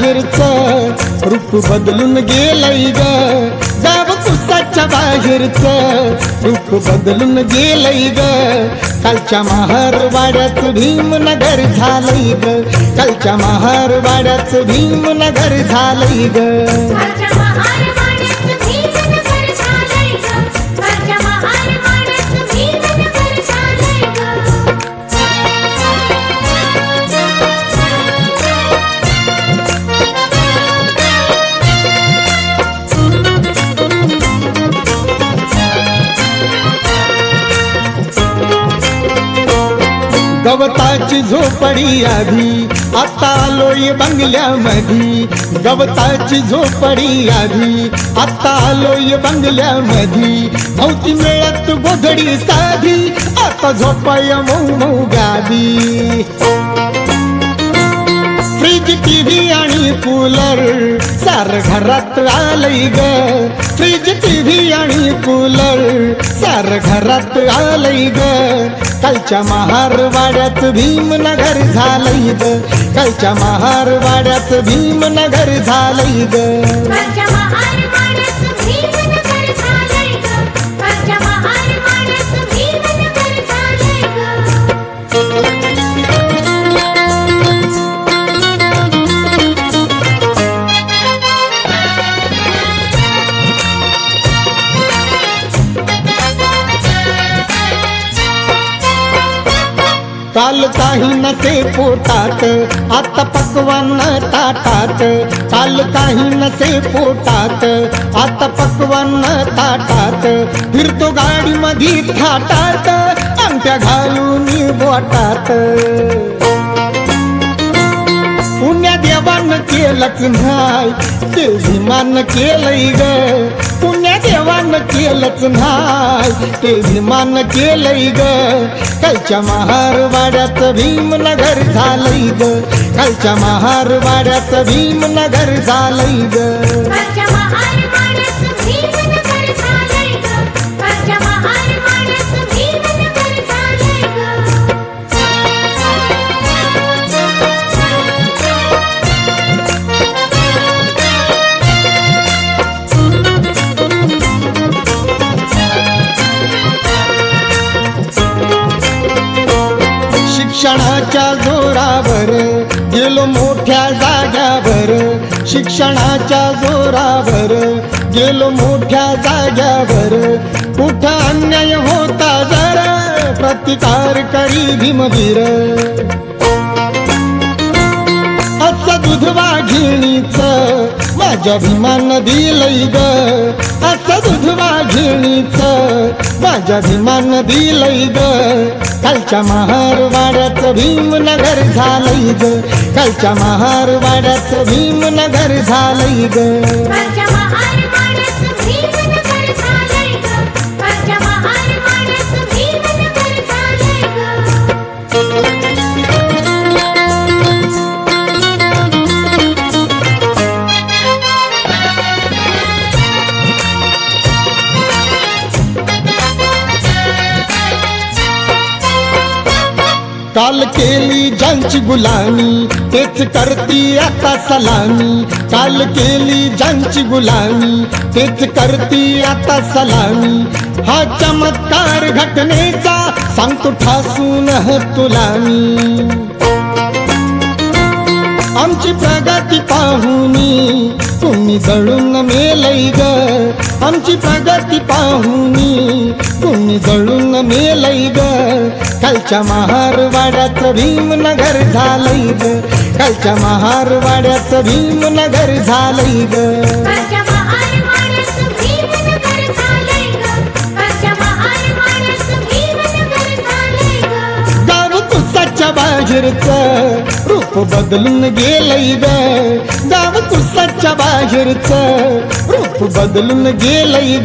कुसाच्या बाहेरच रूप बदलून गेलय ग. जाव कुसाच्या बाहेरच रूप बदलून गेलय ग. कालच्या महारवाड्यात भीमनगर झालंय ग. कालच्या महारवाड्यात भीमनगर झालंय ग. गवताची झोपडी आधी. आता आलोय बंगल्यामधी. गवताची झोपडी आधी. आता आलोय बंगल्यामधी. नव्हती मिळत गोधडी साधी. आता झोपाय मऊ मऊ गादी. फ्रीज टीव्ही आणि कूलर सार घरात आलंय ग. फ्रीज टीव्ही आणि कूलर चार घरात आलंय ग. कालच्या महारवाड्यात भीमनगर झालंय ग. कालच्या महारवाड्यात भीमनगर झालंय ग. काल काही नसे पोटात. आता पकवान ताटात. काल काही नसे पोटात. आता पकवान ताटात. फिरतो गाडी मधी थाटात. आमच्या घालून बोटात. पुण्या देवान केलंच नाही ते विमान केलंय ग. पुण्या केलंच नाही. ते विमान केलंय ग. कालच्या महारवाड्याचं भीमनगर झालंय ग. कालच्या महारवाड्याचं भीमनगर झालंय ग. शिक्षणाच्या जोरावर गेलो मोठ्या जाग्यावर. शिक्षणाच्या जोरावर गेलो मोठ्या जाग्यावर. कुठं अन्याय होता जर प्रतिकार करी भीमवीर. असं दूध वाघिणीच माझ्या भीमान दिलंय ग. असं दूध वाघिणीच माझ्या भीमान दिलंय ग. कालच्या महारवाड्याचं भीमनगर झालंय ग. कालच्या महारवाड्याचं भीमनगर झालंय ग. काल केली ज्यांची गुलामी तेच करती आता सलामी. काल केली ज्यांची गुलामी तेच करती आता सलामी. हा चमत्कार घटनेचा सांगतो ठासून तुला मी आमची प्रगती पाहुनी तुम्ही जळून मेलै ग. आमची प्रगती पाहुनी तुम्ही जळून मेलै ग. कालच्या महारवाड्याचं भीमनगर झालंय ग. कालच्या महारवाड्याचं भीमनगर झालंय ग. गाव कुसाच्या रूप बदलून गेलंय ग. गाव कुसाच्या बाहेरच रूप बदलून गेलंय